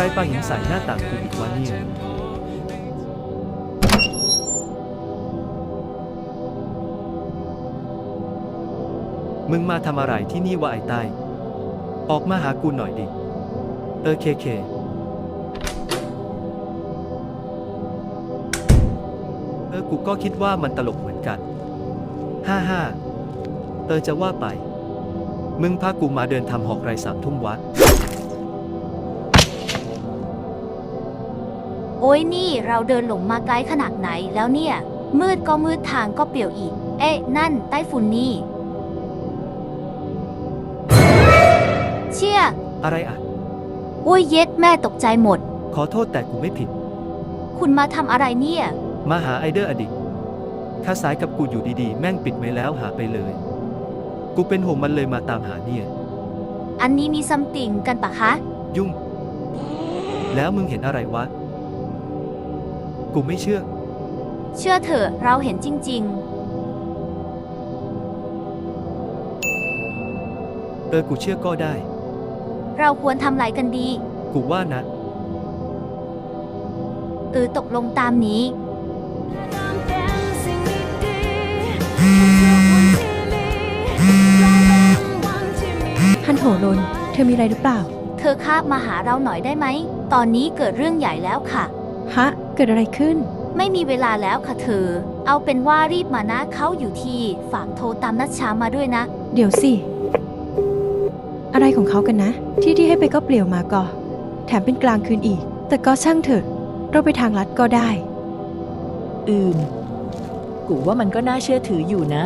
รปาหินใส่หน้าต่างกูอีกวะเนี่ยมึงมาทำอะไรที่นี่วะไอ้ใต้ ออกมาหากูหน่อยดิ เออเคเค เออกูก็คิดว่ามันตลกเหมือนกันฮ่าฮ่าเออจะว่าไป มึงพากูมาเดินทำหอกไรสามทุ่มวัด โอ้ยนี่เราเดินหลงมาไกลขนาดไหนแล้วเนี่ย มืดก็มืดทางก็เปลี่ยวอีก เอ๊ะ นั่นใต้ฝุ่นนี่ เชี่ยอะไรอะ โอ้ยเย็ดแม่ตกใจหมด ขอโทษแต่กูไม่ผิด คุณมาทำอะไรเนี่ย มาหาไอเดอร์อดิกข้าสายกับกูอยู่ดีๆ แม่งปิดไว้แล้วหาไปเลย กูเป็นห่วงมันเลยมาตามหาเนี่ย อันนี้มีซัมติงกันปะคะ ยุ่ง แล้วมึงเห็นอะไรวะ กูไม่เชื่อ เชื่อเถอะเราเห็นจริง เออกูเชื่อก็ได้ ๆ เราควรทำอะไรกันดีกูว่านะ เออตกลงตามนี้ ฮันโหลนเธอมีอะไรหรือเปล่า เธอคาบมาหาเราหน่อยได้ไหม ตอนนี้เกิดเรื่องใหญ่แล้วค่ะ ฮะ เกิดอะไรขึ้น ไม่มีเวลาแล้วค่ะเธอ เอาเป็นว่ารีบมานะเขาอยู่ที่ ฝากโทรตามนัดช้ามาด้วยนะ เดี๋ยวสิ อะไรของเขากันนะ ที่ที่ให้ไปก็เปลี่ยวมาก่อ แถมเป็นกลางคืนอีก แต่ก็ช่างเถอะ เราไปทางลัดก็ได้ อืม กูว่ามันก็น่าเชื่อถืออยู่นะ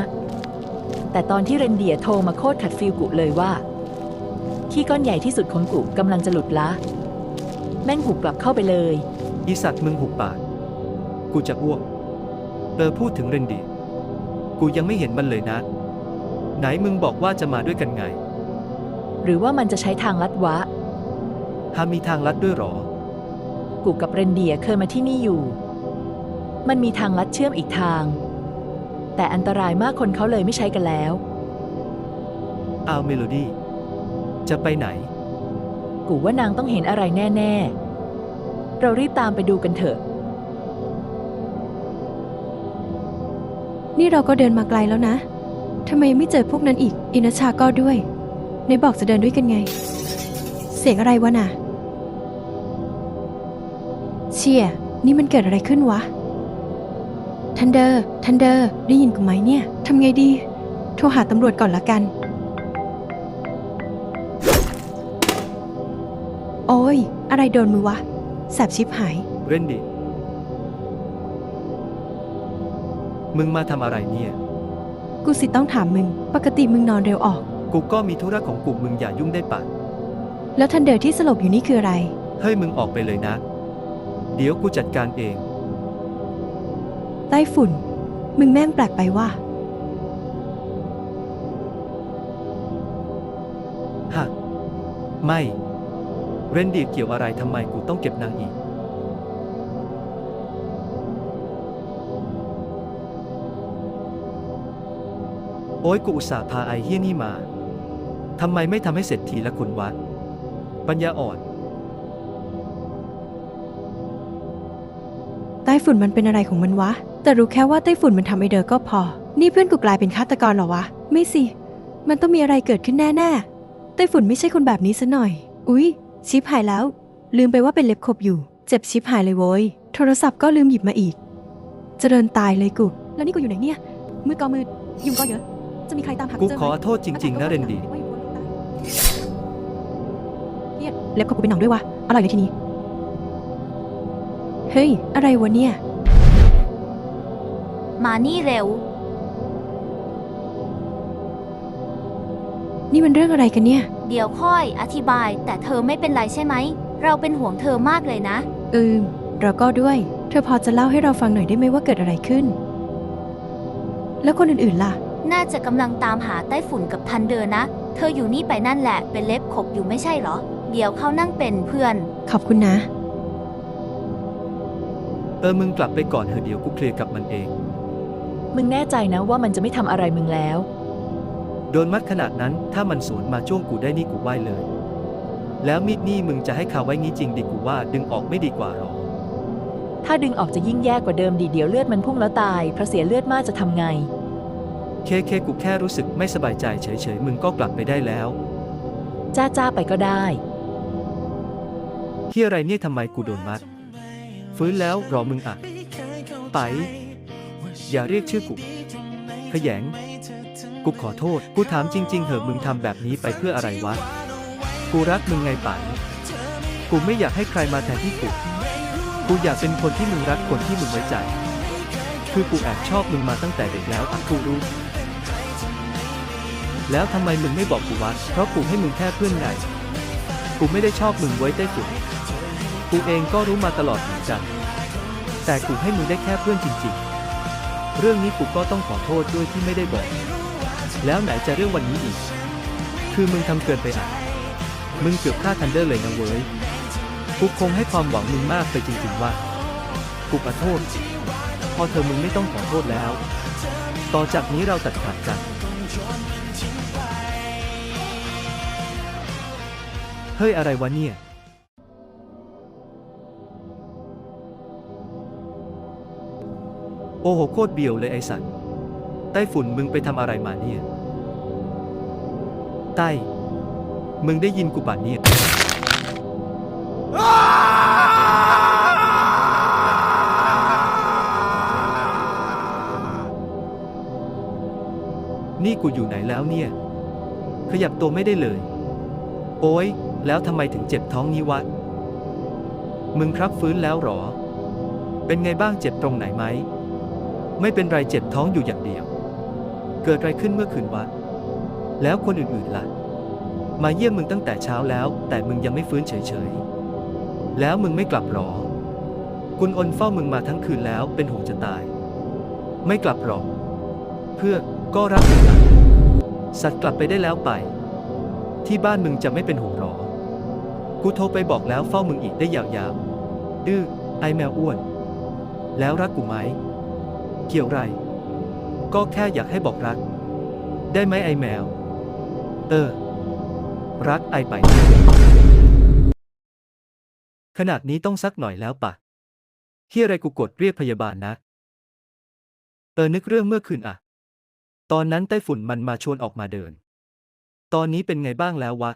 แต่ตอนที่เรนเดียร์โทรมาโคตรขัดฟิลกูเลยว่า ขี้ก้อนใหญ่ที่สุดของกูกำลังจะหลุดละ แม่งหุบกลับเข้าไปเลย อีสัตว์มึงหุบปาก กูจะอ้วกเออพูดถึงเรนดี กูยังไม่เห็นมันเลยนะ ไหนมึงบอกว่าจะมาด้วยกันไง หรือว่ามันจะใช้ทางลัดวะ หามีทางลัดด้วยหรอ กูกับเรนเดียร์เคยมาที่นี่อยู่ มันมีทางลัดเชื่อมอีกทาง แต่อันตรายมากคนเขาเลยไม่ใช้กันแล้วอ้าวเมโลดี้ จะไปไหน กูว่านางต้องเห็นอะไรแน่ ๆ เรารีบตามไปดูกันเถอะ นี่เราก็เดินมาไกลแล้วนะทำไมยังไม่เจอพวกนั้นอีก อินชาก็ด้วยในบอกจะเดินด้วยกันไง เสียงอะไรวะน่ะ เชี่ย นี่มันเกิดอะไรขึ้นวะ ทันเดอร์ ทันเดอร์ ได้ยินกูไหมเนี่ย ทำไงดี โทรหาตำรวจก่อนละกัน โอ้ย อะไรโดนมือวะ แสบชิบหาย เรนดีมึงมาทำอะไรเนี่ย กูสิต้องถามมึง ปกติมึงนอนเร็วออก กูก็มีธุระของกูมึงอย่ายุ่งได้ปะแล้วทันเดอร์ที่สลบอยู่นี่คืออะไรเฮ้ยมึงออกไปเลยนะ เดี๋ยวกูจัดการเอง ใต้ฝุ่น มึงแม่งแปลกไปว่าฮะไม่ เรนดีเกี่ยวอะไรทำไมกูต้องเก็บนางอีก โอ้ยกูอุตส่าห์พาไอ้เฮี้ยนี่มา ทำไมไม่ทำให้เสร็จทีละคนวะปัญญาอ่อนใต้ฝุ่นมันเป็นอะไรของมันวะ แต่รู้แค่ว่าใต้ฝุ่นมันทำไอเดอร์ก็พอ นี่เพื่อนกูกลายเป็นฆาตกรเหรอวะ ไม่สิ มันต้องมีอะไรเกิดขึ้นแน่ๆใต้ฝุ่นไม่ใช่คนแบบนี้ซะหน่อย อุ๊ย ชิปหายแล้ว ลืมไปว่าเป็นเล็บขบอยู่ เจ็บชิปหายเลยโว้ย โทรศัพท์ก็ลืมหยิบมาอีก เจริญตายเลยกู แล้วนี่กูอยู่ไหนเนี่ย มือก็มือยุงก็เยอะ จะมีใครตามหากูเจอไหมขอโทษจริง ๆ นะเรนดี เฮียเล็บขบกูเป็นหนองด้วยวะอร่อยเลยทีนี้ เฮ้ย อะไรวะเนี่ย มานี่เร็ว นี่มันเรื่องอะไรกันเนี่ย เดี๋ยวค่อยอธิบาย แต่เธอไม่เป็นไรใช่ไหม เราเป็นห่วงเธอมากเลยนะ อืม เราก็ด้วย เธอพอจะเล่าให้เราฟังหน่อยได้ไหมว่าเกิดอะไรขึ้น แล้วคนอื่นๆล่ะ น่าจะกำลังตามหาใต้ฝุ่นกับทันเดอร์นะ เธออยู่นี่ไปนั่นแหละ เป็นเล็บขบอยู่ไม่ใช่เหรอ เดี๋ยวเขานั่งเป็นเพื่อน ขอบคุณนะ เออมึงกลับไปก่อนเถอะเดี๋ยวกูเคลียร์กับมันเอง มึงแน่ใจนะว่ามันจะไม่ทำอะไรมึงแล้ว โดนมัดขนาดนั้นถ้ามันสวนมาจ้วงกูได้นี่กูไหวเลย แล้วมีดนี่มึงจะให้คาไว้งี้จริงดิกูว่าดึงออกไม่ดีกว่าหรอถ้าดึงออกจะยิ่งแย่กว่าเดิมดีเดี๋ยวเลือดมันพุ่งแล้วตายเพราะเสียเลือดมากจะทำไง เคเคกูแค่รู้สึกไม่สบายใจเฉยๆ มึงก็กลับไปได้แล้ว จ้าจ้าไปก็ได้ที่อะไรเนี่ยทำไมกูโดนมัด ฟื้นแล้วรอมึงอะ ไป อย่าเรียกชื่อกูขยง กูขอโทษ กูถามจริง ๆ เหอะมึงทำแบบนี้ไปเพื่ออะไรวะ กูรักมึงไงไปกูไม่อยากให้ใครมาแทนที่กู กูอยากเป็นคนที่มึงรักคนที่มึงไว้ใจ คือกูแอบชอบมึงมาตั้งแต่เด็กแล้วอะกูรู้ แล้วทำไมมึงไม่บอกกูวะ เพราะกูให้มึงแค่เพื่อนไง กูไม่ได้ชอบมึงไว้ใต้ฝุ่นกูเองก็รู้มาตลอดเหมือนกัน แต่กูให้มึงได้แค่เพื่อนจริง ๆ เรื่องนี้กูก็ต้องขอโทษด้วยที่ไม่ได้บอก แล้วไหนจะเรื่องวันนี้อีก คือมึงทำเกินไปอะ มึงเกือบฆ่าทันเดอร์เลยนะเว้ย กูคงให้ความหวังมึงมากไปจริงๆว่า กูขอโทษ พอเธอมึงไม่ต้องขอโทษแล้ว ต่อจากนี้เราตัดขาดกัน เฮ้ยอะไรวะเนี่ยโอ้โหโคตรเบียวเลยไอสัตว์ ต้ฝุ่นมึงไปทำอะไรมาเนี่ยไต้ มึงได้ยินกูป่ะเนี่ย นี่กูอยู่ไหนแล้วเนี่ย ขยับตัวไม่ได้เลย โอ้ย แล้วทำไมถึงเจ็บท้องนี้วะ มึงครับฟื้นแล้วหรอ เป็นไงบ้างเจ็บตรงไหนไหม ไม่เป็นไรเจ็บท้องอยู่อย่างเดียว เกิดอะไรขึ้นเมื่อคืนวะ แล้วคนอื่นๆล่ะ มาเยี่ยมมึงตั้งแต่เช้าแล้ว แต่มึงยังไม่ฟื้นเฉยๆ แล้วมึงไม่กลับหรอ คุณอนเฝ้ามึงมาทั้งคืนแล้วเป็นห่วงจะตาย ไม่กลับหรอก เพื่อก็รักมึงนะสัตว์กลับไปได้แล้วไป ที่บ้านมึงจะไม่เป็นห่วงหรอ กูโทรไปบอกแล้วเฝ้ามึงอีกได้ยาวๆดื้อไอแมวอ้วน แล้วรักกูไหม เกี่ยวไร ก็แค่อยากให้บอกรัก ได้ไหมไอแมว เออ รักไอไป ขนาดนี้ต้องซักหน่อยแล้วปะเฮียอะไรกูกดเรียกพยาบาลนะ เออนึกเรื่องเมื่อคืนอะตอนนั้นไต้ฝุ่นมันมาชวนออกมาเดิน ตอนนี้เป็นไงบ้างแล้ววะ